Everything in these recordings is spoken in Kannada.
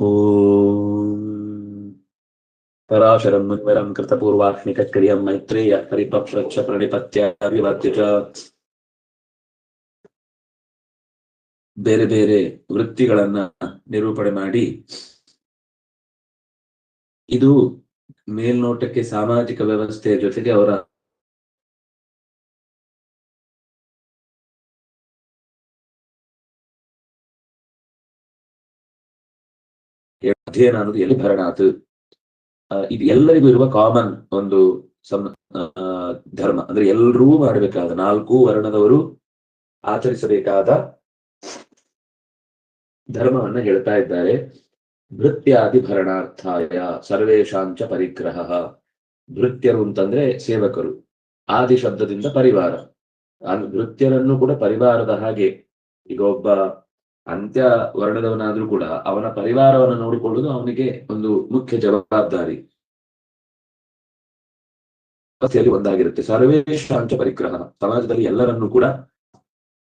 ॐ पराशरं मुनिवरं कृतपूर्वाह्निकक्रियं मैत्रेय परिपप्रच्छ प्रणिपत्याभिवर्त्य च ಬೇರೆ ಬೇರೆ ವೃತ್ತಿಗಳನ್ನ ನಿರೂಪಣೆ ಮಾಡಿ ಇದು ಮೇಲ್ನೋಟಕ್ಕೆ ಸಾಮಾಜಿಕ ವ್ಯವಸ್ಥೆಯ ಜೊತೆಗೆ ಅವರ ಅಧ್ಯಯನ ಅನ್ನೋದು ಎಲ್ಲಿ ಭರಣಾತ್ ಇದು ಎಲ್ಲರಿಗೂ ಇರುವ ಕಾಮನ್ ಒಂದು ಸಂ ಧರ್ಮ. ಅಂದ್ರೆ ಎಲ್ಲರೂ ಮಾಡಬೇಕಾದ, ನಾಲ್ಕು ವರ್ಣದವರು ಆಚರಿಸಬೇಕಾದ ಧರ್ಮವನ್ನ ಹೇಳ್ತಾ ಇದ್ದಾರೆ. ಭೃತ್ಯಾದಿ ಭರಣಾರ್ಥಾಯ ಸರ್ವೇಶಾಂಚ ಪರಿಗ್ರಹ. ಭೃತ್ಯರು ಅಂತಂದ್ರೆ ಸೇವಕರು. ಆದಿ ಶಬ್ದದಿಂದ ಪರಿವಾರ. ಭೃತ್ಯರನ್ನು ಕೂಡ ಪರಿವಾರದ ಹಾಗೆ ಈಗ ಒಬ್ಬ ಅಂತ್ಯ ವರ್ಣದವನಾದ್ರೂ ಕೂಡ ಅವನ ಪರಿವಾರವನ್ನು ನೋಡಿಕೊಳ್ಳುವುದು ಅವನಿಗೆ ಒಂದು ಮುಖ್ಯ ಜವಾಬ್ದಾರಿ. ಒಂದಾಗಿರುತ್ತೆ. ಸರ್ವೇಶಾಂಚ ಪರಿಗ್ರಹ. ಸಮಾಜದಲ್ಲಿ ಎಲ್ಲರನ್ನೂ ಕೂಡ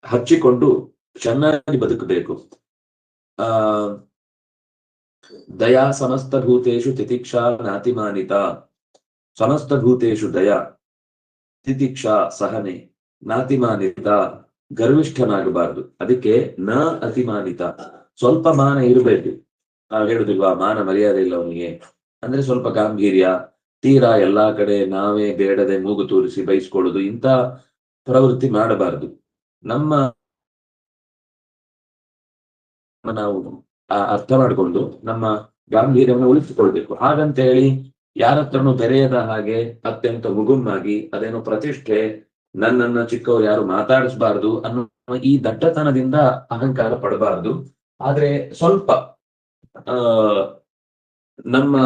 ಹಚ್ಚಿಕೊಂಡು ಚೆನ್ನಾಗಿ ಬದುಕಬೇಕು. ಆ, ದಯಾ ಸಮಸ್ತ ಭೂತೇಶು ತಿತಿಕ್ಷಾ ನಾತಿಮಾನಿತ. ಸಮಸ್ತ ಭೂತೇಶು ದಯಾ ತಿತಿಕ್ಷಾ ಸಹನೆ ನಾತಿಮಾನಿತ. ಗರ್ವಿಷ್ಠನಾಗಬಾರದು. ಅದಕ್ಕೆ ನ ಅತಿಮಾನಿತ. ಸ್ವಲ್ಪ ಮಾನ ಇರಬೇಕು. ನಾವು ಹೇಳುದಿಲ್ವಾ, ಮಾನ ಮರ್ಯಾದೆ ಇಲ್ಲ ಅವನಿಗೆ. ಅಂದ್ರೆ ಸ್ವಲ್ಪ ಗಾಂಭೀರ್ಯ, ತೀರಾ ಎಲ್ಲಾ ಕಡೆ ನಾವೇ ಬೇಡದೆ ಮೂಗು ತೋರಿಸಿ ಬಯಸ್ಕೊಳ್ಳೋದು, ಇಂಥ ಪ್ರವೃತ್ತಿ ಮಾಡಬಾರದು. ನಮ್ಮ ನಾವು ಅರ್ಥ ಮಾಡಿಕೊಂಡು ನಮ್ಮ ಗಾಂಭೀರ್ಯವನ್ನು ಉಳಿಸಿಕೊಳ್ಬೇಕು. ಹಾಗಂತ ಹೇಳಿ ಯಾರತ್ರನೂ ಬೆರೆಯದ ಹಾಗೆ ಅತ್ಯಂತ ಮುಗುಮ್ಮಾಗಿ ಅದೇನೋ ಪ್ರತಿಷ್ಠೆ ನನ್ನನ್ನ ಚಿಕ್ಕವ್ರು ಯಾರು ಮಾತಾಡಿಸ್ಬಾರ್ದು ಅನ್ನೋ ಈ ದಟ್ಟತನದಿಂದ ಅಹಂಕಾರ ಪಡಬಾರ್ದು. ಆದ್ರೆ ಸ್ವಲ್ಪ ನಮ್ಮ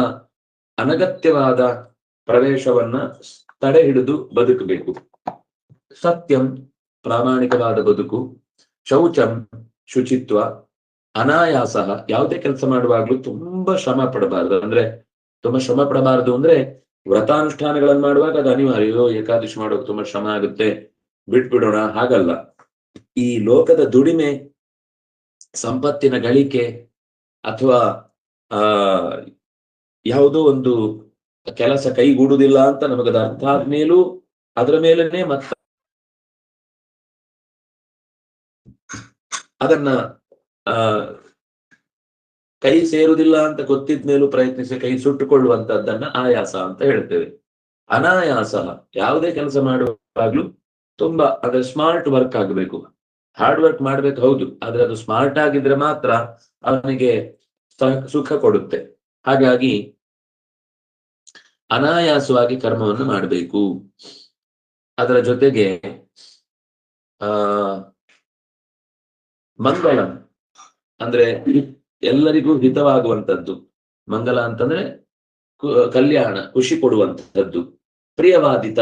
ಅನಗತ್ಯವಾದ ಪ್ರವೇಶವನ್ನ ತಡೆ ಹಿಡಿದು ಬದುಕಬೇಕು. ಸತ್ಯಂ ಪ್ರಾಮಾಣಿಕವಾದ ಬದುಕು, ಶೌಚಂ ಶುಚಿತ್ವ, ಅನಾಯಾಸ, ಯಾವುದೇ ಕೆಲಸ ಮಾಡುವಾಗ್ಲೂ ತುಂಬಾ ಶ್ರಮ ಪಡಬಾರ್ದು. ಅಂದ್ರೆ ತುಂಬಾ ಶ್ರಮ ಪಡಬಾರದು ಅಂದ್ರೆ ವ್ರತಾನುಷ್ಠಾನಗಳನ್ನು ಮಾಡುವಾಗ ಅದು ಅನಿವಾರ್ಯ. ಏಕಾದಶಿ ಮಾಡೋಕೆ ತುಂಬಾ ಶ್ರಮ ಆಗುತ್ತೆ. ಬಿಟ್ಬಿಡೋಣ. ಹಾಗಲ್ಲ. ಈ ಲೋಕದ ದುಡಿಮೆ, ಸಂಪತ್ತಿನ ಗಳಿಕೆ ಅಥವಾ, ಆ, ಯಾವುದೋ ಒಂದು ಕೆಲಸ ಕೈಗೂಡುವುದಿಲ್ಲ ಅಂತ ನಮಗದ ಅರ್ಥ ಆದ್ಮೇಲೂ ಅದರ ಮೇಲೇನೆ ಮತ್ತ ಅದನ್ನ, ಆ ಕೈ ಸೇರುವುದಿಲ್ಲ ಅಂತ ಗೊತ್ತಿದ್ಮೇಲೂ ಪ್ರಯತ್ನಿಸಿ ಕೈ ಸುಟ್ಟುಕೊಳ್ಳುವಂತದ್ದನ್ನ ಆಯಾಸ ಅಂತ ಹೇಳ್ತೇವೆ. ಅನಾಯಾಸ ಯಾವುದೇ ಕೆಲಸ ಮಾಡುವಾಗ್ಲೂ ತುಂಬಾ ಅದ್ರ ಸ್ಮಾರ್ಟ್ ವರ್ಕ್ ಆಗಬೇಕು. ಹಾರ್ಡ್ ವರ್ಕ್ ಮಾಡ್ಬೇಕು ಹೌದು, ಆದ್ರೆ ಅದು ಸ್ಮಾರ್ಟ್ ಆಗಿದ್ರೆ ಮಾತ್ರ ಅವನಿಗೆ ಸುಖ ಕೊಡುತ್ತೆ. ಹಾಗಾಗಿ ಅನಾಯಾಸವಾಗಿ ಕರ್ಮವನ್ನು ಮಾಡಬೇಕು. ಅದರ ಜೊತೆಗೆ, ಆ, ಮಂಗಳಂ ಅಂದ್ರೆ ಎಲ್ಲರಿಗೂ ಹಿತವಾಗುವಂತದ್ದು ಮಂಗಲ ಅಂತಂದ್ರೆ ಕಲ್ಯಾಣ, ಖುಷಿ ಕೊಡುವಂತಹದ್ದು ಪ್ರಿಯವಾದಿತ.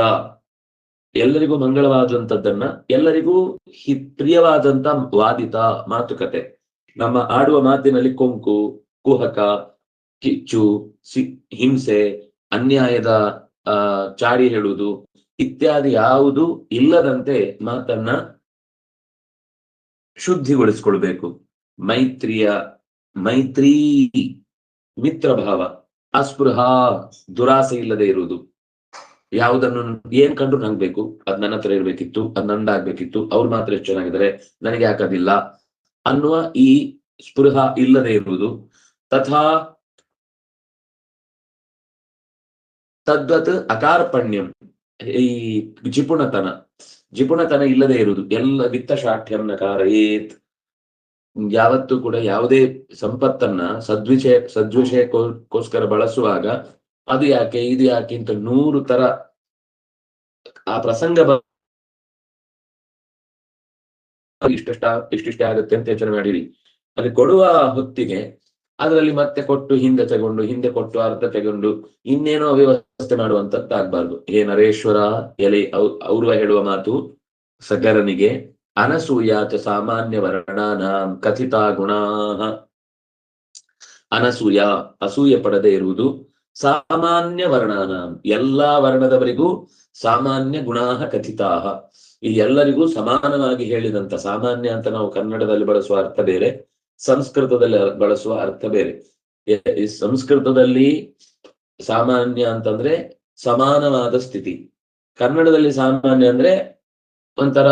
ಎಲ್ಲರಿಗೂ ಮಂಗಳವಾದಂತದ್ದನ್ನ ಎಲ್ಲರಿಗೂ ಹಿ ಪ್ರಿಯವಾದಂತ ವಾದಿತ ಮಾತುಕತೆ. ನಮ್ಮ ಆಡುವ ಮಾತಿನಲ್ಲಿ ಕೊಂಕು, ಕುಹಕ, ಕಿಚ್ಚು, ಸಿ, ಹಿಂಸೆ, ಅನ್ಯಾಯದ, ಆ, ಚಾಡಿ ಹೇಳುವುದು ಇತ್ಯಾದಿ ಯಾವುದು ಇಲ್ಲದಂತೆ ಮಾತನ್ನ ಶುದ್ಧಿಗೊಳಿಸ್ಕೊಳ್ಬೇಕು. ಮೈತ್ರಿಯ ಮೈತ್ರಿ ಮಿತ್ರ ಭಾವ ಅಸ್ಪೃಹ, ದುರಾಸೆ ಇಲ್ಲದೆ ಇರುವುದು. ಯಾವುದನ್ನು ಏನ್ ಕಂಡ್ರು ನಂಗೆ ಬೇಕು. ಅದ್ ನನ್ನ ಹತ್ರ ಇರ್ಬೇಕಿತ್ತು, ಅದ್ ನಂದಾಗ್ಬೇಕಿತ್ತು ಅವ್ರು ಮಾತ್ರ ಎಷ್ಟು ಚೆನ್ನಾಗಿದ್ದಾರೆ, ನನಗೆ ಯಾಕದಿಲ್ಲ ಅನ್ನುವ ಈ ಸ್ಪೃಹ ಇಲ್ಲದೆ ಇರುವುದು. ತಥಾ ತದ್ವತ್ ಅಕಾರ್ಪಣ್ಯಂ, ಈ ಜಿಪುಣತನ. ಜಿಪುಣತನ ಇಲ್ಲದೆ ಇರುವುದು. ಎಲ್ಲ ವಿತ್ತ ಶಾಠ್ಯಂ ನಕಾರಯೇತ್. ಯಾವತ್ತೂ ಕೂಡ ಯಾವುದೇ ಸಂಪತ್ತನ್ನ ಸದ್ವಿಷಯ, ಸದ್ವಿಷಯಕ್ಕೋಸ್ಕರ ಬಳಸುವಾಗ ಅದು ಯಾಕೆ, ಇದು ಯಾಕೆ ಅಂತ ನೂರು ತರ ಆ ಪ್ರಸಂಗ ಇಷ್ಟಿಷ್ಟ, ಇಷ್ಟಷ್ಟ ಆಗುತ್ತೆ ಅಂತ ಯೋಚನೆ ಮಾಡಿರಿ. ಅದು ಕೊಡುವ ಹೊತ್ತಿಗೆ ಅದರಲ್ಲಿ ಮತ್ತೆ ಕೊಟ್ಟು, ಹಿಂದೆ ತಗೊಂಡು, ಹಿಂದೆ ಕೊಟ್ಟು, ಅರ್ಧ ತಗೊಂಡು, ಇನ್ನೇನೋ ವ್ಯವಸ್ಥೆ ಮಾಡುವಂತದ್ದು ಆಗ್ಬಾರ್ದು ಹೇ ನರೇಶ್ವರ, ಎಲೆ ಅವ್ರವ ಹೇಳುವ ಮಾತು ಸಗರನಿಗೆ ಅನಸೂಯಾಚ ಸಾಮಾನ್ಯ ವರ್ಣಾನಾಂ ಕಥಿತ ಗುಣಾ. ಅನಸೂಯ, ಅಸೂಯ ಪಡದೆ ಇರುವುದು ಸಾಮಾನ್ಯ ವರ್ಣಾನಾಂ. ಎಲ್ಲಾ ವರ್ಣದವರಿಗೂ ಸಾಮಾನ್ಯ ಗುಣಾಹ ಕಥಿತಾಹ ಈ ಎಲ್ಲರಿಗೂ ಸಮಾನವಾಗಿ ಹೇಳಿದಂತ ಸಾಮಾನ್ಯ ಅಂತ ನಾವು ಕನ್ನಡದಲ್ಲಿ ಬಳಸುವ ಅರ್ಥ ಬೇರೆ, ಸಂಸ್ಕೃತದಲ್ಲಿ ಬಳಸುವ ಅರ್ಥ ಬೇರೆ. ಈ ಸಂಸ್ಕೃತದಲ್ಲಿ ಸಾಮಾನ್ಯ ಅಂತಂದ್ರೆ ಸಮಾನವಾದ ಸ್ಥಿತಿ. ಕನ್ನಡದಲ್ಲಿ ಸಾಮಾನ್ಯ ಅಂದ್ರೆ ಒಂಥರ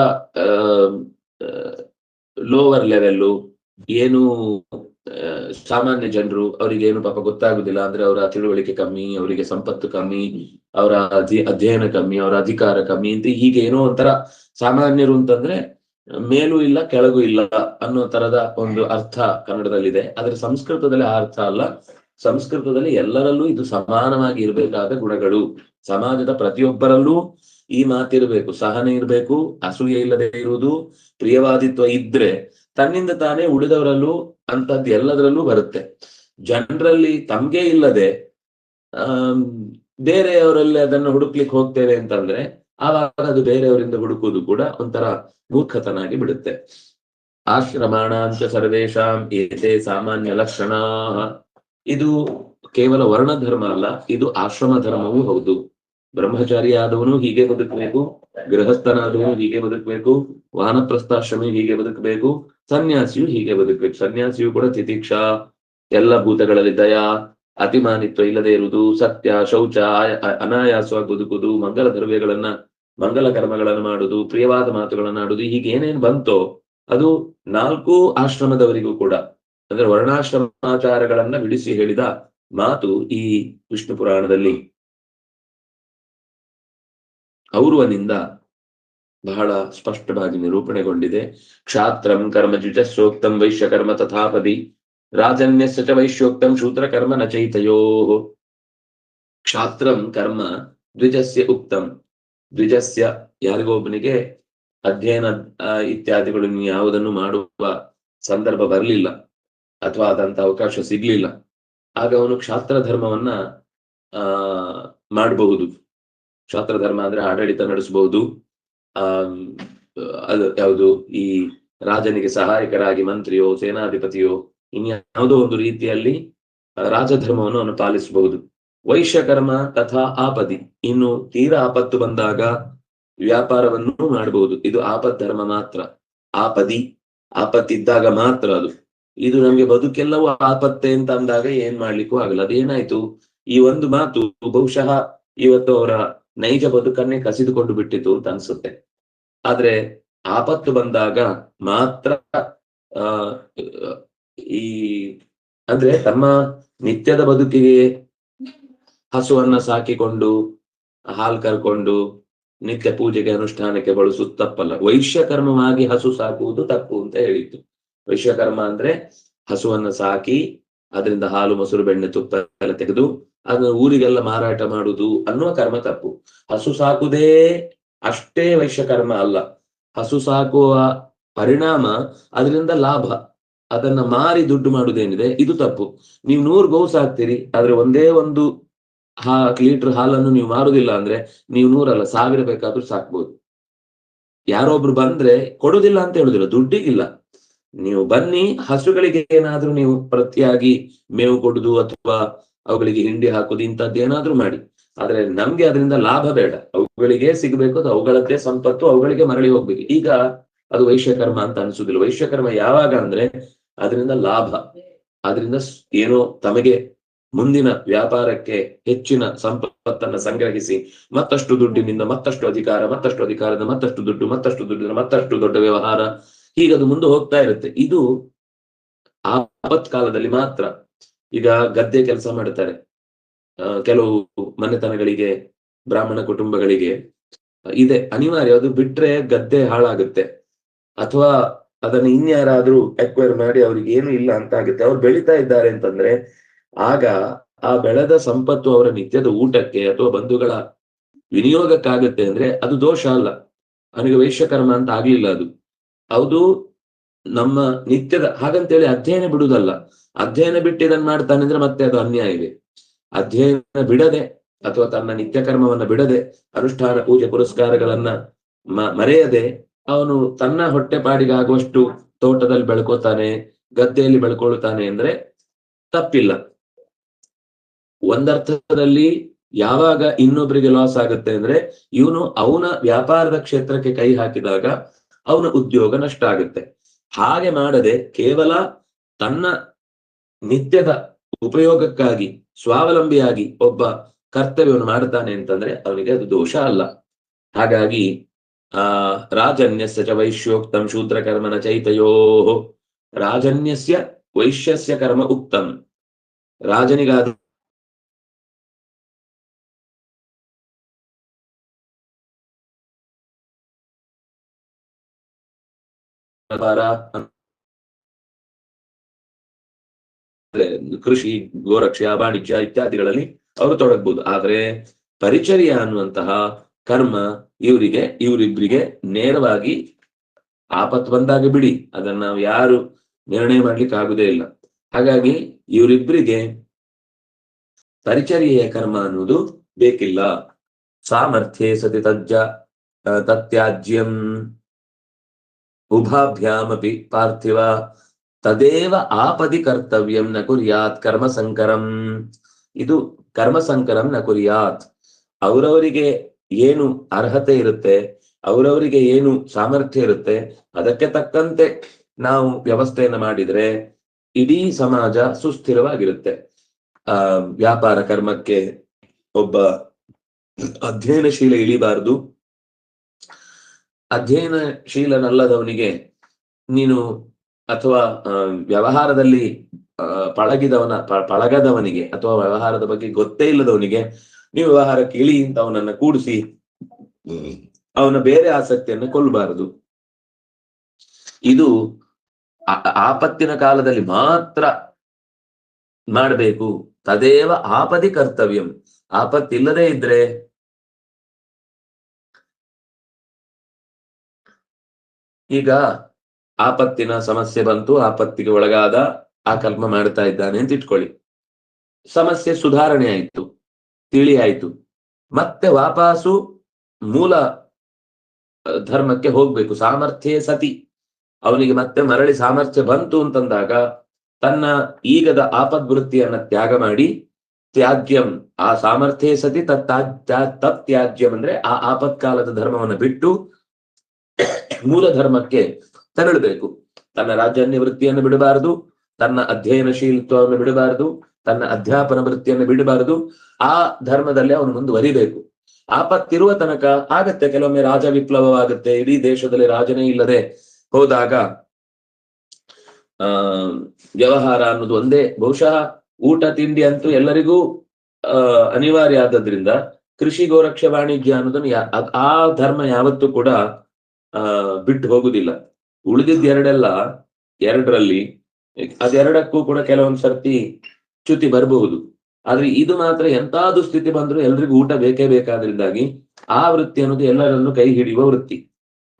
ಲೋವರ್ ಲೆವೆಲ್ಲು ಏನು ಸಾಮಾನ್ಯ ಜನರು ಅವರಿಗೆ ಏನು ಪಾಪ ಗೊತ್ತಾಗುದಿಲ್ಲ ಅಂದ್ರೆ ಅವರ ತಿಳುವಳಿಕೆ ಕಮ್ಮಿ, ಅವರಿಗೆ ಸಂಪತ್ತು ಕಮ್ಮಿ, ಅವರ ಅಧಿ- ಅಧ್ಯಯನ ಕಮ್ಮಿ, ಅವರ ಅಧಿಕಾರ ಕಮ್ಮಿ ಅಂತ ಹೀಗೆ ಏನೋ ಒಂಥರ ಸಾಮಾನ್ಯರು ಅಂತಂದ್ರೆ ಮೇಲೂ ಇಲ್ಲ, ಕೆಳಗೂ ಇಲ್ಲ ಅನ್ನೋ ತರದ ಒಂದು ಅರ್ಥ ಕನ್ನಡದಲ್ಲಿದೆ. ಆದ್ರೆ ಸಂಸ್ಕೃತದಲ್ಲಿ ಆ ಅರ್ಥ ಅಲ್ಲ. ಸಂಸ್ಕೃತದಲ್ಲಿ ಎಲ್ಲರಲ್ಲೂ ಇದು ಸಮಾನವಾಗಿ ಇರಬೇಕಾದ ಗುಣಗಳು. ಸಮಾಜದ ಪ್ರತಿಯೊಬ್ಬರಲ್ಲೂ ಈ ಮಾತಿರಬೇಕು, ಸಹನೆ ಇರಬೇಕು, ಅಸೂಯೆ ಇಲ್ಲದೆ ಇರುವುದು, ಪ್ರಿಯವಾದಿತ್ವ ಇದ್ರೆ ತನ್ನಿಂದ ತಾನೇ ಉಳಿದವರಲ್ಲೂ ಅಂತದ್ದು ಎಲ್ಲದರಲ್ಲೂ ಬರುತ್ತೆ. ಜನರಲ್ಲಿ ತಮ್ಗೆ ಇಲ್ಲದೆ ಆ ಬೇರೆಯವರಲ್ಲಿ ಅದನ್ನು ಹುಡುಕ್ಲಿಕ್ಕೆ ಹೋಗ್ತೇವೆ ಅಂತಂದ್ರೆ, ಆವಾಗ ಅದು ಬೇರೆಯವರಿಂದ ಹುಡುಕುವುದು ಕೂಡ ಒಂಥರ ಮೂರ್ಖತನಾಗಿ ಬಿಡುತ್ತೆ. ಆಶ್ರಮಾಣಾಂಚ ಸರ್ವೇಶಾಂ ಏತೆ ಸಾಮಾನ್ಯ ಲಕ್ಷಣ. ಇದು ಕೇವಲ ವರ್ಣ ಧರ್ಮ ಅಲ್ಲ, ಇದು ಆಶ್ರಮ ಧರ್ಮವೂ ಹೌದು. ಬ್ರಹ್ಮಚಾರಿ ಆದವನು ಹೀಗೆ ಬದುಕಬೇಕು, ಗೃಹಸ್ಥನಾದವನು ಹೀಗೆ ಬದುಕಬೇಕು, ವಾನಪ್ರಸ್ಥಾಶ್ರಮಿ ಹೀಗೆ ಬದುಕಬೇಕು, ಸನ್ಯಾಸಿಯು ಹೀಗೆ ಬದುಕಬೇಕು. ಸನ್ಯಾಸಿಯು ಕೂಡ ತಿತಿಕ್ಷಾ, ಎಲ್ಲ ಭೂತಗಳಲ್ಲಿ ದಯಾ, ಅತಿಮಾನಿತ್ವ ಇಲ್ಲದೆ ಇರುವುದು, ಸತ್ಯ, ಶೌಚ ಅನಾಯಾಸವಾಗಿ ಬದುಕುವುದು, ಮಂಗಲ ದ್ರವ್ಯಗಳನ್ನ, ಮಂಗಲ ಕರ್ಮಗಳನ್ನು ಮಾಡುವುದು, ಪ್ರಿಯವಾದ ಮಾತುಗಳನ್ನು ಆಡುವುದು, ಹೀಗೆ ಏನೇನ್ ಬಂತೋ, ಅದು ನಾಲ್ಕು ಆಶ್ರಮದವರಿಗೂ ಕೂಡ, ಅಂದ್ರೆ ವರ್ಣಾಶ್ರಮಾಚಾರಗಳನ್ನ ಬಿಡಿಸಿ ಹೇಳಿದ ಮಾತು ಈ ವಿಷ್ಣು ಪುರಾಣದಲ್ಲಿ. ಔರ್ವನಿಂದ ಬಹಳ ಸ್ಪಷ್ಟವಾಗಿ ನಿರೂಪಣೆಗೊಂಡಿದೆ. ಕ್ಷಾತ್ರಂ ಕರ್ಮ ಜುಜಸ್ಸೋಕ್ತಂ ವೈಶ್ಯಕರ್ಮ ತಥಾಪದಿ ರಾಜನ್ಯಸ್ಯ ಚ ವೈಶ್ಯೋಕ್ತಂ ಶೂದ್ರಕರ್ಮ ನ ಚೈತಯೋ. ಕ್ಷಾತ್ರಂ ಕರ್ಮ ದ್ವಿಜಸ್ಯ ಉಕ್ತಂ. ದ್ವಿಜಸ್ಯ ಯಾರಿಗೋ ಒಬ್ಬನಿಗೆ ಅಧ್ಯಯನ ಇತ್ಯಾದಿಗಳು ಯಾವುದನ್ನು ಮಾಡುವ ಸಂದರ್ಭ ಬರಲಿಲ್ಲ ಅಥವಾ ಅದಂತ ಅವಕಾಶ ಸಿಗ್ಲಿಲ್ಲ. ಆಗ ಅವನು ಕ್ಷಾತ್ರ ಧರ್ಮವನ್ನ ಆ, ಮಾಡಬಹುದು. ಕ್ಷಾತ್ರ ಧರ್ಮ ಅಂದ್ರೆ ಆಡಳಿತ ನಡೆಸಬಹುದು ಆ, ಅದು ಯಾವುದು? ಈ ರಾಜನಿಗೆ ಸಹಾಯಕರಾಗಿ ಮಂತ್ರಿಯೋ, ಸೇನಾಧಿಪತಿಯೋ ಇನ್ಯಾವುದೋ ಒಂದು ರೀತಿಯಲ್ಲಿ ರಾಜಧರ್ಮವನ್ನು ಅವನು ಪಾಲಿಸಬಹುದು ವೈಶ್ಯಕರ್ಮ ತಥಾ ಆಪದಿ. ಇನ್ನು ತೀರಾ ಆಪತ್ತು ಬಂದಾಗ ವ್ಯಾಪಾರವನ್ನು ಮಾಡಬಹುದು ಇದು ಆಪತ್ ಧರ್ಮ ಮಾತ್ರ. ಆಪದಿ. ಆಪತ್ತಿದ್ದಾಗ ಮಾತ್ರ ಅದು. ಇದು ನಮ್ಗೆ ಬದುಕೆಲ್ಲವೂ ಆಪತ್ತೆ ಅಂತ ಅಂದಾಗ ಏನ್ ಮಾಡ್ಲಿಕ್ಕೂ ಆಗಲ್ಲ. ಅದೇನಾಯ್ತು? ಈ ಒಂದು ಮಾತು ಬಹುಶಃ ಇವತ್ತು ಅವರ ನೈಜ ಬದುಕನ್ನೇ ಕಸಿದುಕೊಂಡು ಬಿಟ್ಟಿತು ಅಂತ ಅನ್ಸುತ್ತೆ. ಆದ್ರೆ ಆಪತ್ತು ಬಂದಾಗ ಮಾತ್ರ, ಆ, ಈ, ಅಂದ್ರೆ ತಮ್ಮ ನಿತ್ಯದ ಬದುಕಿಗೆ ಹಸುವನ್ನ ಸಾಕಿಕೊಂಡು, ಹಾಲ್ ಕರ್ಕೊಂಡು, ನಿತ್ಯ ಪೂಜೆಗೆ, ಅನುಷ್ಠಾನಕ್ಕೆ ಬಳಸುದು ತಪ್ಪಲ್ಲ. ವೈಶ್ಯಕರ್ಮವಾಗಿ ಹಸು ಸಾಕುವುದು ತಪ್ಪು ಅಂತ ಹೇಳಿತ್ತು ವೈಶ್ಯಕರ್ಮ ಅಂದ್ರೆ ಹಸುವನ್ನ ಸಾಕಿ, ಅದರಿಂದ ಹಾಲು, ಮೊಸರು, ಬೆಣ್ಣೆ, ತುಪ್ಪ ಎಲ್ಲ ತೆಗೆದು ಅದನ್ನ ಊರಿಗೆಲ್ಲ ಮಾರಾಟ ಮಾಡುದು ಅನ್ನುವ ಕರ್ಮ ತಪ್ಪು. ಹಸು ಸಾಕುದೇ ಅಷ್ಟೇ ವೈಶ್ಯ ಕರ್ಮ ಅಲ್ಲ. ಹಸು ಸಾಕುವ ಪರಿಣಾಮ ಅದರಿಂದ ಲಾಭ. ಅದನ್ನ ಮಾರಿ ದುಡ್ಡು ಮಾಡುದೇನಿದೆ, ಇದು ತಪ್ಪು. ನೀವು ನೂರು ಗೋ ಸಾಕ್ತೀರಿ, ಆದ್ರೆ ಒಂದೇ ಒಂದು ಹಾ, ಲೀಟರ್ ಹಾಲನ್ನು ನೀವು ಮಾರುದಿಲ್ಲ ಅಂದ್ರೆ ನೀವು ನೂರಲ್ಲ, ಸಾವಿರ ಬೇಕಾದ್ರೂ ಸಾಕ್ಬೋದು. ಯಾರೊಬ್ರು ಬಂದ್ರೆ ಕೊಡುದಿಲ್ಲ ಅಂತ ಹೇಳುದಿಲ್ಲ ದುಡ್ಡಿಗಿಲ್ಲ ನೀವು ಬನ್ನಿ, ಹಸುಗಳಿಗೆ ಏನಾದ್ರೂ ನೀವು ಪ್ರತಿಯಾಗಿ ಮೇವು ಕೊಡುದು ಅಥವಾ ಅವುಗಳಿಗೆ ಹಿಂಡಿ ಹಾಕೋದು ಇಂಥದ್ದು ಮಾಡಿ. ಆದ್ರೆ ನಮ್ಗೆ ಅದರಿಂದ ಲಾಭ ಬೇಡ. ಅವುಗಳಿಗೆ ಸಿಗಬೇಕು ಅದು ಅವುಗಳದ್ದೇ ಸಂಪತ್ತು, ಅವುಗಳಿಗೆ ಮರಳಿ ಹೋಗ್ಬೇಕು. ಈಗ ಅದು ವೈಶ್ಯಕರ್ಮ ಅಂತ ಅನ್ಸುದಿಲ್ಲ. ವೈಶ್ಯಕರ್ಮ ಯಾವಾಗ ಅಂದ್ರೆ ಅದರಿಂದ ಲಾಭ. ಅದರಿಂದ ಏನೋ ತಮಗೆ ಮುಂದಿನ ವ್ಯಾಪಾರಕ್ಕೆ ಹೆಚ್ಚಿನ ಸಂಪತ್ತನ್ನ ಸಂಗ್ರಹಿಸಿ ಮತ್ತಷ್ಟು ದುಡ್ಡಿನಿಂದ ಮತ್ತಷ್ಟು ಅಧಿಕಾರ, ಮತ್ತಷ್ಟು ಅಧಿಕಾರದ, ಮತ್ತಷ್ಟು ದುಡ್ಡು, ಮತ್ತಷ್ಟು ದುಡ್ಡಿನ, ಮತ್ತಷ್ಟು ದೊಡ್ಡ ವ್ಯವಹಾರ. ಹೀಗದು ಮುಂದೆ ಹೋಗ್ತಾ ಇರುತ್ತೆ. ಇದು ಆಪತ್ಕಾಲದಲ್ಲಿ ಮಾತ್ರ ಈಗ ಗದ್ದೆ ಕೆಲಸ ಮಾಡ್ತಾರೆ ಕೆಲವು ಮನೆತನಗಳಿಗೆ, ಬ್ರಾಹ್ಮಣ ಕುಟುಂಬಗಳಿಗೆ ಇದೆ. ಅನಿವಾರ್ಯ, ಅದು ಬಿಟ್ರೆ ಗದ್ದೆ ಹಾಳಾಗುತ್ತೆ. ಅಥವಾ ಅದನ್ನ ಇನ್ಯಾರಾದ್ರೂ ಎಕ್ವೈರ್ ಮಾಡಿ ಅವ್ರಿಗೆ ಏನು ಇಲ್ಲ ಅಂತ ಆಗುತ್ತೆ. ಅವ್ರು ಬೆಳೀತಾ ಇದ್ದಾರೆ ಅಂತಂದ್ರೆ, ಆಗ ಆ ಬೆಳೆದ ಸಂಪತ್ತು ಅವರ ನಿತ್ಯದ ಊಟಕ್ಕೆ ಅಥವಾ ಬಂಧುಗಳ ವಿನಿಯೋಗಕ್ಕಾಗುತ್ತೆ ಅಂದ್ರೆ ಅದು ದೋಷ ಅಲ್ಲ. ನನಗೆ ವೈಶ್ಯಕರ್ಮ ಅಂತ ಆಗ್ಲಿಲ್ಲ ಅದು. ಹೌದು, ನಮ್ಮ ನಿತ್ಯದ ಹಾಗಂತೇಳಿ ಅಧ್ಯಯನ ಬಿಡುವುದಲ್ಲ. ಅಧ್ಯಯನ ಬಿಟ್ಟು ಇದನ್ನ ಮಾಡ್ತಾನೆ ಅಂದ್ರೆ ಮತ್ತೆ ಅದು ಅನ್ಯಾಯವೇ ಅಧ್ಯಯನ ಬಿಡದೆ ಅಥವಾ ತನ್ನ ನಿತ್ಯ ಕರ್ಮವನ್ನ ಬಿಡದೆ ಅನುಷ್ಠಾನ, ಪೂಜೆ, ಪುರಸ್ಕಾರಗಳನ್ನ ಮರೆಯದೆ ಅವನು ತನ್ನ ಹೊಟ್ಟೆಪಾಡಿಗಾಗುವಷ್ಟು ತೋಟದಲ್ಲಿ ಬೆಳ್ಕೋತಾನೆ ಗದ್ದೆಯಲ್ಲಿ ಬೆಳ್ಕೊಳ್ತಾನೆ ಅಂದ್ರೆ ತಪ್ಪಿಲ್ಲ. ಒಂದರ್ಥದಲ್ಲಿ ಯಾವಾಗ ಇನ್ನೊಬ್ಬರಿಗೆ ಲಾಸ್ ಆಗುತ್ತೆ ಅಂದ್ರೆ ಇವನು ಅವನ ವ್ಯಾಪಾರದ ಕ್ಷೇತ್ರಕ್ಕೆ ಕೈ ಹಾಕಿದಾಗ ಅವನ ಉದ್ಯೋಗ ನಷ್ಟ ಆಗುತ್ತೆ. ಹಾಗೆ ಮಾಡದೆ ಕೇವಲ ತನ್ನ ನಿತ್ಯದ ಉಪಯೋಗಕ್ಕಾಗಿ, ಸ್ವಾವಲಂಬಿಯಾಗಿ ಒಬ್ಬ ಕರ್ತವ್ಯವನ್ನು ಮಾಡುತ್ತಾನೆ ಅಂತಂದ್ರೆ ಅವನಿಗೆ ಅದು ದೋಷ ಅಲ್ಲ. ಹಾಗಾಗಿ, ಆ, ರಾಜನ್ಯಸ್ಯ ಚ ವೈಶ್ಯೋಕ್ತಂ ಶೂದ್ರಕರ್ಮನ ಚೈತಯೋ ರಾಜನ್ಯಸ್ಯ ವೈಶ್ಯಸ್ಯ ಕರ್ಮ ಉಕ್ತಂ. ರಾಜನಿಗಾದ ಕೃಷಿ, ಗೋರಕ್ಷ, ವಾಣಿಜ್ಯ ಇತ್ಯಾದಿಗಳಲ್ಲಿ ಅವರು ತೊಡಗಬಹುದು ಆದ್ರೆ ಪರಿಚರ್ಯ ಅನ್ನುವಂತಹ ಕರ್ಮ ಇವರಿಗೆ ಇವರಿಬ್ಬರಿಗೆ ನೇರವಾಗಿ ಆಪತ್ತು ಬಂದಾಗ ಬಿಡಿ. ಅದನ್ನ ನಾವು ಯಾರು ನಿರ್ಣಯ ಮಾಡ್ಲಿಕ್ಕೆ ಆಗುದೇ ಇಲ್ಲ. ಹಾಗಾಗಿ ಇವರಿಬ್ಬರಿಗೆ ಪರಿಚರ್ಯೆಯ ಕರ್ಮ ಅನ್ನುವುದು ಬೇಕಿಲ್ಲ. ಸಾಮರ್ಥ್ಯ ಸತಿ ತಜ್ಜ, ತತ್ಯಾಜ್ಯಂ ಉಭಾಭ್ಯಾಮಪಿ ಪಾರ್ಥಿವ. ತದೇವ ಆಪದಿ ಕರ್ತವ್ಯಂ ನ ಕುರಿಯಾತ್ ಕರ್ಮ ಸಂಕರಂ ಇದು ಕರ್ಮ ಸಂಕರಂ ನ ಕುರಿಯಾತ್ ಅವರವರಿಗೆ ಏನು ಅರ್ಹತೆ ಇರುತ್ತೆ ಅವರವರಿಗೆ ಏನು ಸಾಮರ್ಥ್ಯ ಇರುತ್ತೆ ಅದಕ್ಕೆ ತಕ್ಕಂತೆ ನಾವು ವ್ಯವಸ್ಥೆಯನ್ನ ಮಾಡಿದ್ರೆ ಇಡೀ ಸಮಾಜ ಸುಸ್ಥಿರವಾಗಿರುತ್ತೆ ಆ, ವ್ಯಾಪಾರ ಕರ್ಮಕ್ಕೆ ಒಬ್ಬ ಅಧ್ಯಯನಶೀಲ ಇಳಿಬಾರದು। ಅಧ್ಯಯನಶೀಲನಲ್ಲದವನಿಗೆ ನೀನು ಅಥವಾ ವ್ಯವಹಾರದಲ್ಲಿ ಪಳಗಿದವನ ಪಳಗದವನಿಗೆ ಅಥವಾ ವ್ಯವಹಾರದ ಬಗ್ಗೆ ಗೊತ್ತೇ ಇಲ್ಲದವನಿಗೆ ನೀವು ವ್ಯವಹಾರಕ್ಕೆ ಕೇಳಿ ಅಂತ ಅವನನ್ನ ಕೂಡಿಸಿ ಅವನ ಬೇರೆ ಆಸಕ್ತಿಯನ್ನು ಕೊಲ್ಲಬಾರದು ಇದು ಆಪತ್ತಿನ ಕಾಲದಲ್ಲಿ ಮಾತ್ರ ಮಾಡಬೇಕು. ತದೇವ ಆಪದಿ ಕರ್ತವ್ಯಂ. ಆಪತ್ತಿಲ್ಲದೇ ಇದ್ರೆ ಈಗ ಆಪತ್ತಿನ ಸಮಸ್ಯೆ ಬಂತು, ಆಪತ್ತಿಗೆ ಒಳಗಾದ ಆ ಕರ್ಮ ಮಾಡ್ತಾ ಇದ್ದಾನೆ ಅಂತ ಇಟ್ಕೊಳ್ಳಿ. ಸಮಸ್ಯೆ ಸುಧಾರಣೆ ಆಯಿತು, ತಿಳಿ ಆಯಿತು. ಮತ್ತೆ ವಾಪಾಸು ಮೂಲ ಧರ್ಮಕ್ಕೆ ಹೋಗ್ಬೇಕು. ಸಾಮರ್ಥ್ಯ ಸತಿ. ಅವನಿಗೆ ಮತ್ತೆ ಮರಳಿ ಸಾಮರ್ಥ್ಯ ಬಂತು ಅಂತಂದಾಗ ತನ್ನ ಈಗದ ಆಪದ್ವೃತ್ತಿಯನ್ನ ತ್ಯಾಗ ಮಾಡಿ, ತ್ಯಾಜ್ಯಂ, ಆ ಸಾಮರ್ಥ್ಯ ಸತಿ ತತ್ ತ್ಯಾಜ್ಯಂ ಅಂದ್ರೆ ಆ ಆಪತ್ಕಾಲದ ಧರ್ಮವನ್ನು ಬಿಟ್ಟು, ಮೂಲ ಧರ್ಮಕ್ಕೆ ತೆರಳಬೇಕು. ತನ್ನ ರಾಜನ್ಯ ವೃತ್ತಿಯನ್ನು ಬಿಡಬಾರದು, ತನ್ನ ಅಧ್ಯಯನಶೀಲತ್ವವನ್ನು ಬಿಡಬಾರದು, ತನ್ನ ಅಧ್ಯಾಪನ ವೃತ್ತಿಯನ್ನು ಬಿಡಬಾರದು. ಆ ಧರ್ಮದಲ್ಲಿ ಅವನು ಮುಂದುವರಿಬೇಕು. ಆಪತ್ತಿರುವ ತನಕ ಆಗತ್ತೆ, ಕೆಲವೊಮ್ಮೆ ರಾಜ ವಿಪ್ಲವವಾಗುತ್ತೆ, ಇಡೀ ದೇಶದಲ್ಲಿ ರಾಜನೇ ಇಲ್ಲದೆ ಹೋದಾಗ, ಆ, ವ್ಯವಹಾರ ಅನ್ನೋದು ಒಂದೇ. ಬಹುಶಃ ಊಟ, ತಿಂಡಿ ಅಂತೂ ಎಲ್ಲರಿಗೂ ಅನಿವಾರ್ಯ ಆದದ್ರಿಂದ ಕೃಷಿ ಗೋರಕ್ಷ ವಾಣಿಜ್ಯ ಅನ್ನೋದನ್ನು ಆ ಧರ್ಮ ಯಾವತ್ತೂ ಕೂಡ ಬಿಟ್ಟು ಹೋಗುದಿಲ್ಲ. ಉಳಿದಿದ್ ಎರಡೆಲ್ಲ ಎರಡರಲ್ಲಿ ಅದೆರಡಕ್ಕೂ ಕೂಡ ಕೆಲವೊಂದ್ ಸರ್ತಿ ಚ್ಯುತಿ ಬರಬಹುದು. ಆದ್ರೆ ಇದು ಮಾತ್ರ ಎಂತ ಸ್ಥಿತಿ ಬಂದ್ರು ಎಲ್ರಿಗೂ ಊಟ ಬೇಕೇ ಬೇಕಾದ್ರಿಂದಾಗಿ ಆ ವೃತ್ತಿ ಅನ್ನೋದು ಎಲ್ಲರನ್ನು ಕೈ ಹಿಡಿಯುವ ವೃತ್ತಿ.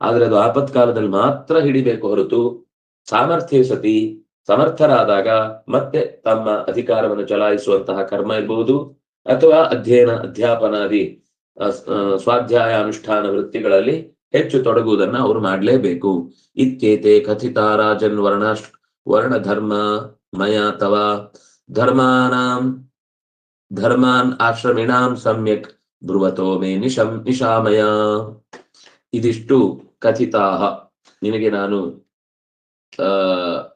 ಆದ್ರೆ ಅದು ಆಪತ್ಕಾಲದಲ್ಲಿ ಮಾತ್ರ ಹಿಡಿಬೇಕು ಹೊರತು ಸಾಮರ್ಥ್ಯ ಸತಿ ಸಮರ್ಥರಾದಾಗ ಮತ್ತೆ ತಮ್ಮ ಅಧಿಕಾರವನ್ನು ಚಲಾಯಿಸುವಂತಹ ಕರ್ಮ ಇರಬಹುದು ಅಥವಾ ಅಧ್ಯಯನ, ಅಧ್ಯಾಪನಾದಿ ಸ್ವಾಧ್ಯಾಯ ಅನುಷ್ಠಾನ ವೃತ್ತಿಗಳಲ್ಲಿ ಹೆಚ್ಚು ತೊಡಗುವುದನ್ನ ಅವರು ಮಾಡಲೇಬೇಕು. ಇತ್ಯೇತೆ ಕಥಿತ ರಾಜನ್ ವರ್ಣ ವರ್ಣ ಧರ್ಮ ಮಯ ಅಥವಾ ಧರ್ಮಾನಾಂ, ಧರ್ಮಾನ್ ಆಶ್ರಮಿಣಾಂ ಸಮ್ಯಕ್ ಬ್ರುವತೋ ಮೇ ನಿಶಂ ನಿಶಾಮಯ. ಇದಿಷ್ಟು ಕಥಿತಾಹ. ನಿನಗೆ ನಾನು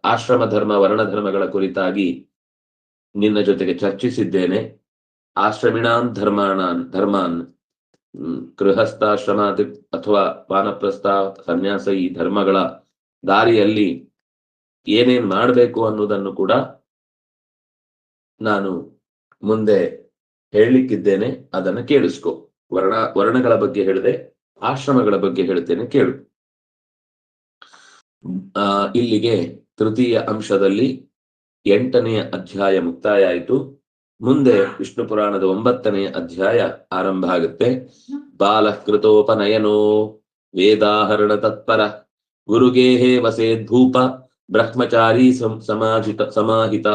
ಆಶ್ರಮ ಧರ್ಮ, ವರ್ಣ ಧರ್ಮಗಳ ಕುರಿತಾಗಿ ನಿನ್ನ ಜೊತೆಗೆ ಚರ್ಚಿಸಿದ್ದೇನೆ. ಆಶ್ರಮಿಣಾನ್ ಧರ್ಮಾಣಾನ್, ಧರ್ಮಾನ್. ಗೃಹಸ್ಥಾಶ್ರಮ ಅಥವಾ ವಾನಪ್ರಸ್ಥ ಸನ್ಯಾಸ ಈ ಧರ್ಮಗಳ ದಾರಿಯಲ್ಲಿ ಏನೇನ್ ಮಾಡಬೇಕು ಅನ್ನೋದನ್ನು ಕೂಡ ನಾನು ಮುಂದೆ ಹೇಳಲಿಕ್ಕಿದ್ದೇನೆ. ಅದನ್ನು ಕೇಳಿಸ್ಕೊ. ವರ್ಣ, ವರ್ಣಗಳ ಬಗ್ಗೆ ಹೇಳಿದೆ, ಆಶ್ರಮಗಳ ಬಗ್ಗೆ ಹೇಳ್ತೇನೆ ಕೇಳು. ಇಲ್ಲಿಗೆ ತೃತೀಯ ಅಂಶದಲ್ಲಿ ಎಂಟನೆಯ ಅಧ್ಯಾಯ ಮುಕ್ತಾಯ ಆಯಿತು. ಮುಂದೆ ವಿಷ್ಣು ಪುರಾಣದ ಒಂಬತ್ತನೇ ಅಧ್ಯಾಯ ಆರಂಭ ಆಗುತ್ತೆ. ಬಾಲಕೃತೋಪನಯನೋ ವೇದಾಹರಣ ತತ್ಪರ ಗುರುಗೇಹೇ ವಸೇ ಧೂಪ ಬ್ರಹ್ಮಚಾರಿ ಸಮಾಜಿತ ಸಮಾಹಿತ.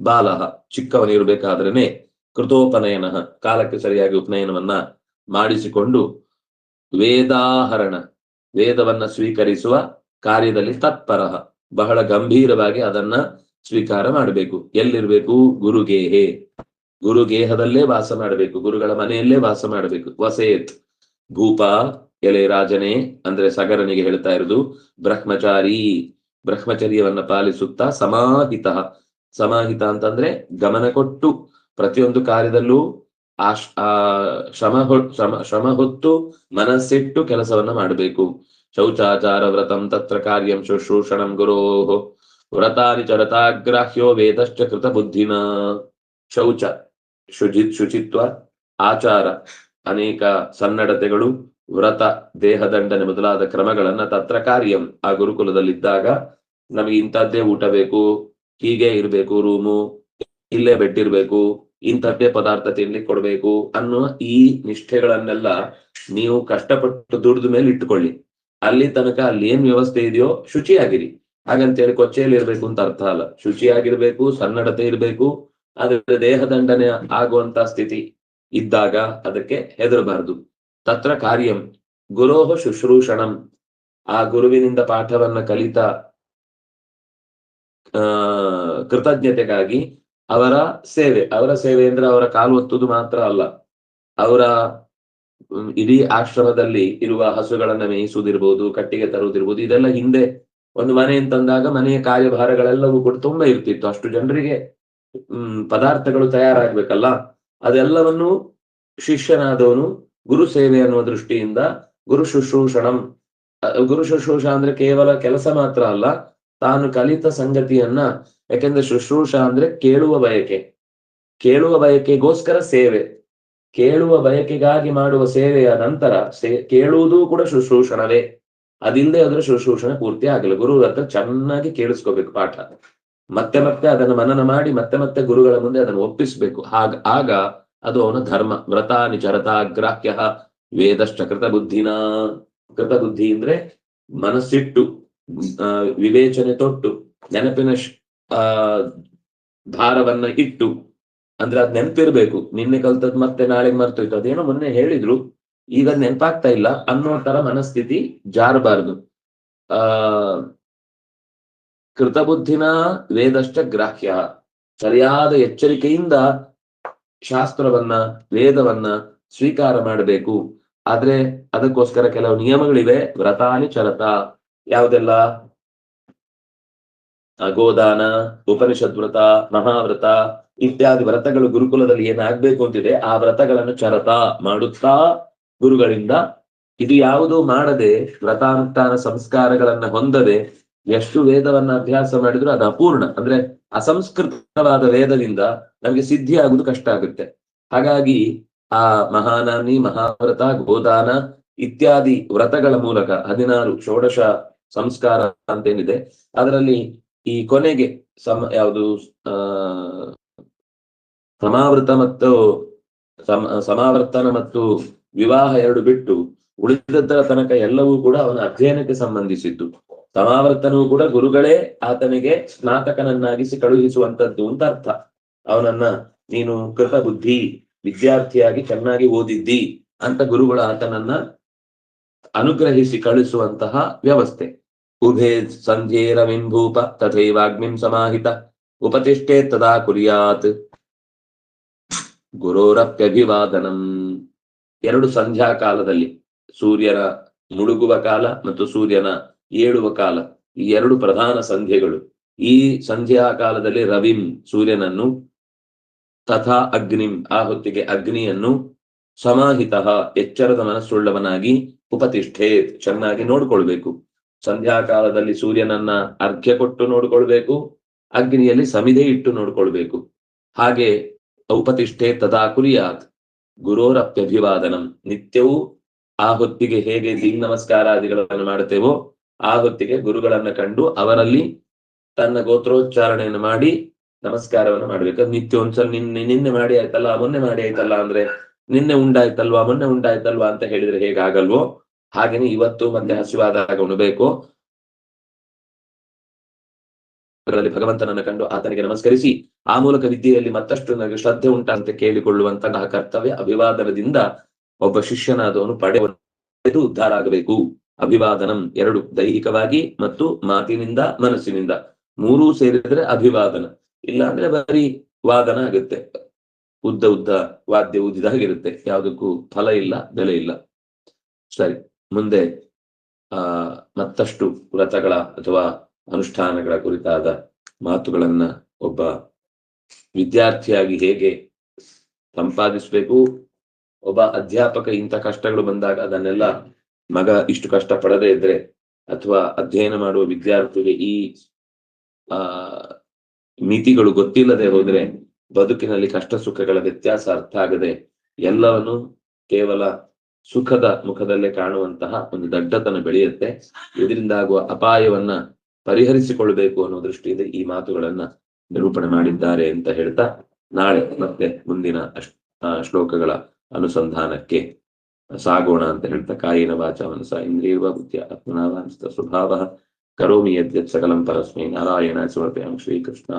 ಬಾಲ ಚಿಕ್ಕವನಿರ್ಬೇಕಾದ್ರೇನೆ ಕೃತೋಪನಯನ ಕಾಲಕ್ಕೆ ಸರಿಯಾಗಿ ಉಪನಯನವನ್ನ ಮಾಡಿಸಿಕೊಂಡು ವೇದಾಹರಣ, ವೇದವನ್ನ ಸ್ವೀಕರಿಸುವ ಕಾರ್ಯದಲ್ಲಿ ತತ್ಪರ ಬಹಳ ಗಂಭೀರವಾಗಿ ಅದನ್ನ ಸ್ವೀಕಾರ ಮಾಡಬೇಕು. ಎಲ್ಲಿರ್ಬೇಕು? ಗುರುಗೇಹೆ. ಗುರುಗೇಹದಲ್ಲೇ ವಾಸ ಮಾಡಬೇಕು. ಗುರುಗಳ ಮನೆಯಲ್ಲೇ ವಾಸ ಮಾಡಬೇಕು. ವಸೇತ್. ಭೂಪ, ಎಲೆ ರಾಜನೇ, ಅಂದ್ರೆ ಸಗರನಿಗೆ ಹೇಳ್ತಾ ಇರೋದು, ಬ್ರಹ್ಮಚಾರಿ. ಬ್ರಹ್ಮಚರ್ಯವನ್ನ ಪಾಲಿಸುತ್ತಾ ಸಮಾಹಿತ. ಸಮಾಹಿತ ಅಂತಂದ್ರೆ ಗಮನ ಕೊಟ್ಟು ಪ್ರತಿಯೊಂದು ಕಾರ್ಯದಲ್ಲೂ ಆ, ಶ್ರಮ ಶ್ರಮ ಶ್ರಮ ಹೊತ್ತು ಮನಸ್ಸಿಟ್ಟು ಕೆಲಸವನ್ನ ಮಾಡಬೇಕು. ಶೌಚಾಚಾರ ವ್ರತಂ ತತ್ರ ಕಾರ್ಯಂ ಶುಶ್ರೂಷಣಂ ಗುರೋಹೋ. ವ್ರತಾನಿ ಚರತಾಗ್ರಾಹ್ಯೋ ವೇದಶ್ಚ ಕೃತ ಬುದ್ಧಿನ ಶೌಚ ಶುಚಿತ್ ಶುಚಿತ್ವ ಆಚಾರ ಅನೇಕ ಸನ್ನಡತೆಗಳು ವ್ರತ ದೇಹದಂಡನೆ ಮೊದಲಾದ ಕ್ರಮಗಳನ್ನ ತತ್ರ ಕಾರ್ಯಂ ಆ ಗುರುಕುಲದಲ್ಲಿದ್ದಾಗ ನಮಗೆ ಇಂಥದ್ದೇ ಊಟ ಬೇಕು, ಹೀಗೆ ಇರಬೇಕು ರೂಮು, ಇಲ್ಲೇ ಬೆಡ್ ಇರ್ಬೇಕು, ಇಂಥದ್ದೇ ಪದಾರ್ಥ ತಿನ್ಲಿಕ್ಕೆ ಕೊಡ್ಬೇಕು ಅನ್ನೋ ಈ ನಿಷ್ಠೆಗಳನ್ನೆಲ್ಲ ನೀವು ಕಷ್ಟಪಟ್ಟು ದುಡಿದ ಮೇಲೆ ಇಟ್ಟುಕೊಳ್ಳಿ. ಅಲ್ಲಿ ತನಕ ಅಲ್ಲಿ ಏನ್ ವ್ಯವಸ್ಥೆ ಇದೆಯೋ ಶುಚಿಯಾಗಿರಿ. ಹಾಗಂತೇಳಿ ಕೊಚ್ಚೆಯಲ್ಲಿ ಇರ್ಬೇಕು ಅಂತ ಅರ್ಥ ಅಲ್ಲ. ಶುಚಿಯಾಗಿರ್ಬೇಕು, ಸನ್ನಡತೆ ಇರ್ಬೇಕು, ಆದ್ರೆ ದೇಹದಂಡನೆ ಆಗುವಂತ ಸ್ಥಿತಿ ಇದ್ದಾಗ ಅದಕ್ಕೆ ಹೆದರಬಾರದು. ತತ್ರ ಕಾರ್ಯಂ, ಗುರೋಹ ಶುಶ್ರೂಷಣಂ. ಆ ಗುರುವಿನಿಂದ ಪಾಠವನ್ನ ಕಲಿತ, ಆ, ಕೃತಜ್ಞತೆಗಾಗಿ ಅವರ ಸೇವೆ. ಅವರ ಸೇವೆ ಅಂದ್ರೆ ಅವರ ಕಾಲು ಒತ್ತುದು ಮಾತ್ರ ಅಲ್ಲ. ಅವರ ಇಡೀ ಆಶ್ರಮದಲ್ಲಿ ಇರುವ ಹಸುಗಳನ್ನ ಮೇಯಿಸುವುದಿರ್ಬೋದು, ಕಟ್ಟಿಗೆ ತರುವುದಿರ್ಬೋದು, ಇದೆಲ್ಲ ಹಿಂದೆ ಒಂದು ಮನೆ ತಂದಾಗ ಮನೆಯ ಕಾರ್ಯಭಾರಗಳೆಲ್ಲವೂ ಕೂಡ ತುಂಬಾ ಇರ್ತಿತ್ತು. ಅಷ್ಟು ಜನರಿಗೆ, ಹ್ಮ್, ಪದಾರ್ಥಗಳು ತಯಾರಾಗ್ಬೇಕಲ್ಲ? ಅದೆಲ್ಲವನ್ನು ಶಿಷ್ಯನಾದವನು ಗುರು ಸೇವೆ ಅನ್ನುವ ದೃಷ್ಟಿಯಿಂದ ಗುರು ಶುಶ್ರೂಷಣಂ ಗುರು ಶುಶ್ರೂಷ ಅಂದ್ರೆ ಕೇವಲ ಕೆಲಸ ಮಾತ್ರ ಅಲ್ಲ, ತಾನು ಕಲಿತ ಸಂಗತಿಯನ್ನ, ಯಾಕೆಂದ್ರೆ ಶುಶ್ರೂಷ ಅಂದ್ರೆ ಕೇಳುವ ಬಯಕೆ. ಕೇಳುವ ಬಯಕೆಗೋಸ್ಕರ ಸೇವೆ. ಕೇಳುವ ಬಯಕೆಗಾಗಿ ಮಾಡುವ ಸೇವೆಯ ನಂತರ ಸೇ, ಕೇಳುವುದೂ ಕೂಡ ಶುಶ್ರೂಷಣವೇ. ಅದಿಲ್ಲದೆ ಅದರ ಶುಶ್ರೂಷಣೆ ಪೂರ್ತಿ ಆಗಲ್ಲ. ಗುರು ಹತ್ರ ಚೆನ್ನಾಗಿ ಕೇಳಿಸ್ಕೋಬೇಕು ಪಾಠ. ಮತ್ತೆ ಮತ್ತೆ ಅದನ್ನು ಮನನ ಮಾಡಿ ಮತ್ತೆ ಮತ್ತೆ ಗುರುಗಳ ಮುಂದೆ ಅದನ್ನು ಒಪ್ಪಿಸ್ಬೇಕು. ಹಾಗ, ಆಗ ಅದು ಅವನ ಧರ್ಮ. ವ್ರತ ನಿಚರತ ಗ್ರಾಹ್ಯ ವೇದಶ್ಚ ಕೃತ ಬುದ್ಧಿನ. ಕೃತ ಬುದ್ಧಿ ಅಂದ್ರೆ ಮನಸ್ಸಿಟ್ಟು ವಿವೇಚನೆ ತೊಟ್ಟು, ನೆನಪಿನ ಆ, ಭಾರವನ್ನ ಇಟ್ಟು, ಅಂದ್ರೆ ಅದ್ ನೆನಪಿರ್ಬೇಕು. ನಿನ್ನೆ ಕಲ್ತದ್ ಮತ್ತೆ ನಾಳೆ ಮರ್ತೋಯ್ತು. ಅದೇನೋ ಮೊನ್ನೆ ಹೇಳಿದ್ರು. ಈಗ ನೆನಪಾಗ್ತಾ ಇಲ್ಲ ಅನ್ನೋ ತರ ಮನಸ್ಥಿತಿ ಜಾರಬಾರದು. ಆ, ಕೃತಬುದ್ಧಿನ ವೇದಶ್ಚ ಗ್ರಾಹ್ಯ. ಸರಿಯಾದ ಎಚ್ಚರಿಕೆಯಿಂದ ಶಾಸ್ತ್ರವನ್ನ, ವೇದವನ್ನ ಸ್ವೀಕಾರ ಮಾಡಬೇಕು. ಆದ್ರೆ ಅದಕ್ಕೋಸ್ಕರ ಕೆಲವು ನಿಯಮಗಳಿವೆ. ವ್ರತಾನಿ ಚರತ. ಯಾವುದೆಲ್ಲ? ಅಗೋದಾನ ಉಪನಿಷದ್ ವ್ರತ, ಮಹಾವ್ರತ ಇತ್ಯಾದಿ ವ್ರತಗಳು ಗುರುಕುಲದಲ್ಲಿ ಏನಾಗ್ಬೇಕು ಅಂತಿದೆ, ಆ ವ್ರತಗಳನ್ನು ಚರತ ಮಾಡುತ್ತಾ ಗುರುಗಳಿಂದ ಇದು ಯಾವುದು ಮಾಡದೆ ವ್ರತಾನುಷ್ಠಾನ ಸಂಸ್ಕಾರಗಳನ್ನ ಹೊಂದದೆ ಎಷ್ಟು ವೇದವನ್ನ ಅಭ್ಯಾಸ ಮಾಡಿದ್ರು ಅದು ಅಪೂರ್ಣ. ಅಂದ್ರೆ ಅಸಂಸ್ಕೃತವಾದ ವೇದದಿಂದ ನಮಗೆ ಸಿದ್ಧಿ ಆಗುದು ಕಷ್ಟ ಆಗುತ್ತೆ. ಹಾಗಾಗಿ ಆ ಮಹಾನಾನಿ, ಮಹಾವ್ರತ, ಗೋದಾನ ಇತ್ಯಾದಿ ವ್ರತಗಳ ಮೂಲಕ ಹದಿನಾರು ಷೋಡಶ ಸಂಸ್ಕಾರ ಅಂತೇನಿದೆ. ಅದರಲ್ಲಿ ಈ ಕೊನೆಗೆ ಸಮ ಯಾವುದು ಸಮಾವೃತ ಮತ್ತು ಸಮ, ಸಮಾವರ್ತನ ಮತ್ತು ವಿವಾಹ ಎರಡು ಬಿಟ್ಟು ಉಳಿದದ್ದರ ತನಕ ಎಲ್ಲವೂ ಕೂಡ ಅವನ ಅಧ್ಯಯನಕ್ಕೆ ಸಂಬಂಧಿಸಿದ್ದು. ಸಮಾವರ್ತನವು ಕೂಡ ಗುರುಗಳೇ ಆತನಿಗೆ ಸ್ನಾತಕನನ್ನಾಗಿಸಿ ಕಳುಹಿಸುವಂತದ್ದು ಅಂತ ಅರ್ಥ. ಅವನನ್ನ ನೀನು ಕೃತ ಬುದ್ಧಿ, ವಿದ್ಯಾರ್ಥಿಯಾಗಿ ಚೆನ್ನಾಗಿ ಓದಿದ್ದಿ ಅಂತ ಗುರುಗಳು ಆತನನ್ನ ಅನುಗ್ರಹಿಸಿ ಕಳಿಸುವಂತಹ ವ್ಯವಸ್ಥೆ. ಉಭೇ ಸಂಧ್ಯೇರವಿಂಭೂಪ ತಥೈವಾಗ್ನಿಂ ಸಮಾಹಿತ ಉಪತಿಷ್ಠೆ ತದಾ ಕುರಿಯಾತ್. ಗುರೋರಪ್ಯಭಿವಾದನಂ. ಎರಡು ಸಂಧ್ಯಾ ಕಾಲದಲ್ಲಿ ಸೂರ್ಯನ ಮುಳುಗುವ ಕಾಲ ಮತ್ತು ಸೂರ್ಯನ ಏಳುವ ಕಾಲ, ಈ ಎರಡು ಪ್ರಧಾನ ಸಂಧ್ಯೆಗಳು. ಈ ಸಂಧ್ಯಾ ಕಾಲದಲ್ಲಿ ರವಿಂ ಸೂರ್ಯನನ್ನು, ತಥಾ ಅಗ್ನಿಂ, ಆ ಹೊತ್ತಿಗೆ ಅಗ್ನಿಯನ್ನು ಸಮಾಹಿತ ಎಚ್ಚರದ ಮನಸ್ಸುಳ್ಳವನಾಗಿ ಉಪತಿಷ್ಠೆ ಚೆನ್ನಾಗಿ ನೋಡ್ಕೊಳ್ಬೇಕು. ಸಂಧ್ಯಾ ಕಾಲದಲ್ಲಿ ಸೂರ್ಯನನ್ನ ಅರ್ಘ್ಯ ಕೊಟ್ಟು ನೋಡ್ಕೊಳ್ಬೇಕು, ಅಗ್ನಿಯಲ್ಲಿ ಸಮಿಧೆ ಇಟ್ಟು ನೋಡ್ಕೊಳ್ಬೇಕು. ಹಾಗೆ ಉಪತಿಷ್ಠೆ ತದಾ ಕುರಿಯಾತ್. ಗುರೋರಪ್ಯಭಿವಾದನಂ. ನಿತ್ಯವೂ ಆ ಹೊತ್ತಿಗೆ ಹೇಗೆ ದಿಗ್ ನಮಸ್ಕಾರಾದಿಗಳನ್ನು ಮಾಡುತ್ತೇವೋ ಆ ಹೊತ್ತಿಗೆ ಗುರುಗಳನ್ನ ಕಂಡು ಅವರಲ್ಲಿ ತನ್ನ ಗೋತ್ರೋಚ್ಚಾರಣೆಯನ್ನು ಮಾಡಿ ನಮಸ್ಕಾರವನ್ನು ಮಾಡ್ಬೇಕು. ನಿತ್ಯ ಒಂದ್ಸಲ ನಿನ್ನೆ ನಿನ್ನೆ ಮಾಡಿ ಆಯ್ತಲ್ಲ, ಮೊನ್ನೆ ಮಾಡಿ ಆಯ್ತಲ್ಲ ಅಂದ್ರೆ ನಿನ್ನೆ ಉಂಡಾಯ್ತಲ್ವಾ, ಮೊನ್ನೆ ಉಂಡಾಯ್ತಲ್ವಾ ಅಂತ ಹೇಳಿದ್ರೆ ಹೇಗಾಗಲ್ವೋ? ಹಾಗೇನೆ ಇವತ್ತು ಮತ್ತೆ ಹಸಿವಾದಾಗ ಉಣಬೇಕು. ಅದರಲ್ಲಿ ಭಗವಂತನನ್ನು ಕಂಡು ಆತನಿಗೆ ನಮಸ್ಕರಿಸಿ, ಆ ಮೂಲಕ ವಿದ್ಯೆಯಲ್ಲಿ ಮತ್ತಷ್ಟು ನನಗೆ ಶ್ರದ್ಧೆ ಉಂಟಂತೆ ಕೇಳಿಕೊಳ್ಳುವಂತಹ ಕರ್ತವ್ಯ ಅಭಿವಾದನದಿಂದ ಒಬ್ಬ ಶಿಷ್ಯನಾದವನು ಪಡೆದು ಉದ್ಧಾರ ಆಗಬೇಕು. ಅಭಿವಾದನಂ ಎರಡು, ದೈಹಿಕವಾಗಿ ಮತ್ತು ಮಾತಿನಿಂದ ಮನಸ್ಸಿನಿಂದ. ಮೂರೂ ಸೇರಿದ್ರೆ ಅಭಿವಾದನ. ಇಲ್ಲ ಅಂದ್ರೆ ಬರೀ ವಾದನ ಆಗುತ್ತೆ. ಉದ್ದ ಉದ್ದ ವಾದ್ಯ ಉದ್ದಿದಾಗಿರುತ್ತೆ ಯಾವುದಕ್ಕೂ ಫಲ ಇಲ್ಲ, ಬೆಲೆ ಇಲ್ಲ. ಸರಿ, ಮುಂದೆ, ಆ, ಮತ್ತಷ್ಟು ವ್ರತಗಳ ಅಥವಾ ಅನುಷ್ಠಾನಗಳ ಕುರಿತಾದ ಮಾತುಗಳನ್ನ ಒಬ್ಬ ವಿದ್ಯಾರ್ಥಿಯಾಗಿ ಹೇಗೆ ಸಂಪಾದಿಸಬೇಕು? ಒಬ್ಬ ಅಧ್ಯಾಪಕ ಇಂಥ ಕಷ್ಟಗಳು ಬಂದಾಗ ಅದನ್ನೆಲ್ಲ ಮಗ ಇಷ್ಟು ಕಷ್ಟ ಪಡದೇ ಇದ್ರೆ ಅಥವಾ ಅಧ್ಯಯನ ಮಾಡುವ ವಿದ್ಯಾರ್ಥಿಗೆ ಈ, ಆ, ಮಿತಿಗಳು ಗೊತ್ತಿಲ್ಲದೆ ಹೋದ್ರೆ ಬದುಕಿನಲ್ಲಿ ಕಷ್ಟ ಸುಖಗಳ ವ್ಯತ್ಯಾಸ ಅರ್ಥ ಆಗದೆ ಎಲ್ಲವನ್ನು ಕೇವಲ ಸುಖದ ಮುಖದಲ್ಲೇ ಕಾಣುವಂತಹ ಒಂದು ದಡ್ಡತನ ಬೆಳೆಯುತ್ತೆ. ಇದರಿಂದ ಆಗುವ ಅಪಾಯವನ್ನ ಪರಿಹರಿಸಿಕೊಳ್ಬೇಕು ಅನ್ನೋ ದೃಷ್ಟಿಯಿಂದ ಈ ಮಾತುಗಳನ್ನ ನಿರೂಪಣೆ ಮಾಡಿದ್ದಾರೆ ಅಂತ ಹೇಳ್ತಾ ನಾಳೆ ಮತ್ತೆ ಮುಂದಿನ ಶ್ಲೋಕಗಳ ಅನುಸಂಧಾನಕ್ಕೆ ಸಾಗೋಣ ಅಂತ ಹೇಳ್ತಾ. ಕಾಯಿನ ವಾಚ ಮನಸ ಇಂದ್ರಿಯವ ಬುದ್ಧಿಯ ಆತ್ಮನಾವಾಂಚಿತ ಸ್ವಭಾವ ಕರೋಮಿ ಯದ್ಯತ್ ಸಕಲಂ ಪರಸ್ಮೈ ನಾರಾಯಣ ಸಮರ್ಪಯಾಮಿ ಶ್ರೀಕೃಷ್ಣ